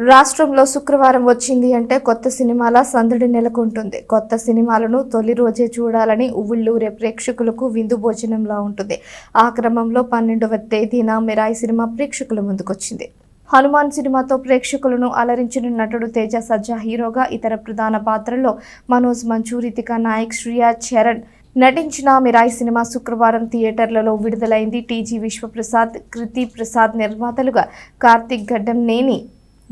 రాష్ట్రంలో శుక్రవారం వచ్చింది అంటే కొత్త సినిమాల సందడి నెలకొంటుంది. కొత్త సినిమాలను తొలి రోజే చూడాలని ఉవ్వుళ్ళూరే ప్రేక్షకులకు విందు భోజనంలా ఉంటుంది. ఆ క్రమంలో పన్నెండవ తేదీన మిరాయి సినిమా ప్రేక్షకుల ముందుకొచ్చింది. హనుమాన్ సినిమాతో ప్రేక్షకులను అలరించిన నటుడు తేజ సజ్జా హీరోగా ఇతర ప్రధాన పాత్రల్లో మనోజ్ మంచూరితిక నాయక్ శ్రియా చరణ్ నటించిన మిరాయి సినిమా శుక్రవారం థియేటర్లలో విడుదలైంది. టీజీ విశ్వప్రసాద్ కృతి ప్రసాద్ నిర్మాతలుగా కార్తిక్ గడ్డం నేని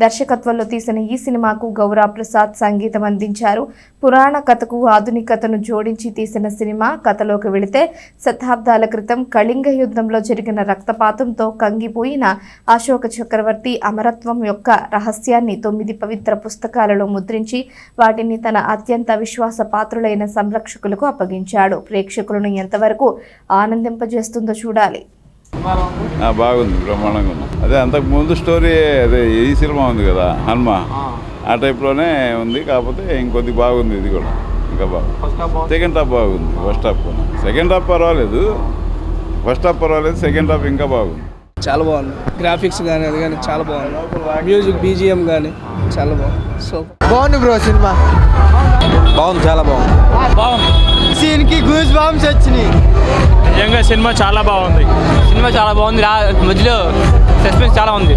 దర్శకత్వంలో తీసిన ఈ సినిమాకు గౌరా ప్రసాద్ సంగీతం అందించారు. పురాణ కథకు ఆధునికతను జోడించి తీసిన సినిమా కథలోకి వెళితే శతాబ్దాల క్రితం కళింగ యుద్ధంలో జరిగిన రక్తపాతంతో కంగిపోయిన అశోక చక్రవర్తి అమరత్వం యొక్క రహస్యాన్ని తొమ్మిది పవిత్ర పుస్తకాలలో ముద్రించి వాటిని తన అత్యంత విశ్వాస పాత్రులైన సంరక్షకులకు అప్పగించాడు. ప్రేక్షకులను ఎంతవరకు ఆనందింపజేస్తుందో చూడాలి. బాగుంది బ్రహ్మాండంగా ఉంది. అదే అంతకు ముందు స్టోరీ అదే ఈ సినిమా ఉంది కదా హనుమ. ఆ. టైప్లోనే ఉంది కాకపోతే ఇంకొద్ది బాగుంది ఇది కూడా. ఇంకా బాగుంది. సెకండ్ హాఫ్ బాగుంది ఫస్ట్ హాఫ్ సెకండ్ హాఫ్ పర్వాలేదు. ఫస్ట్ హాఫ్ పర్వాలేదు సెకండ్ హాఫ్ ఇంకా బాగుంది. చాలా బాగుంది. గ్రాఫిక్స్ కానీ అది కానీ చాలా బాగుంది. మ్యూజిక్ బీజిఎం కానీ చాలా బాగుంది. సో బాగుంది బ్రో సినిమా. బాగుంది చాలా బాగుంది. బాగుంది. సీన్కి గూస్ బాంబ్స్ వచ్చినాయి. నిజంగా సినిమా చాలా బాగుంది. సినిమా చాలా బాగుంది. రా మధ్యలో సస్పెన్స్ చాలా ఉంది.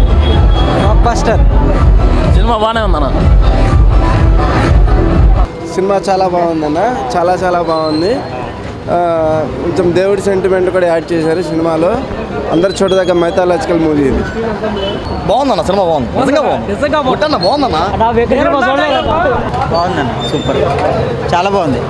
బస్టర్ సినిమా బాగానే ఉందన్న. సినిమా చాలా బాగుందన్న. చాలా చాలా బాగుంది. కొంచెం దేవుడి సెంటిమెంట్ కూడా యాడ్ చేశారు సినిమాలో. అందరు చూడదగ్గ మైథాలజికల్ మూవీ ఇది. బాగుందన్న సినిమా బాగుంది. నిజంగా బాగుంది. నిజంగా బాగుందన్న. బాగుందన్న. సూపర్. చాలా బాగుంది.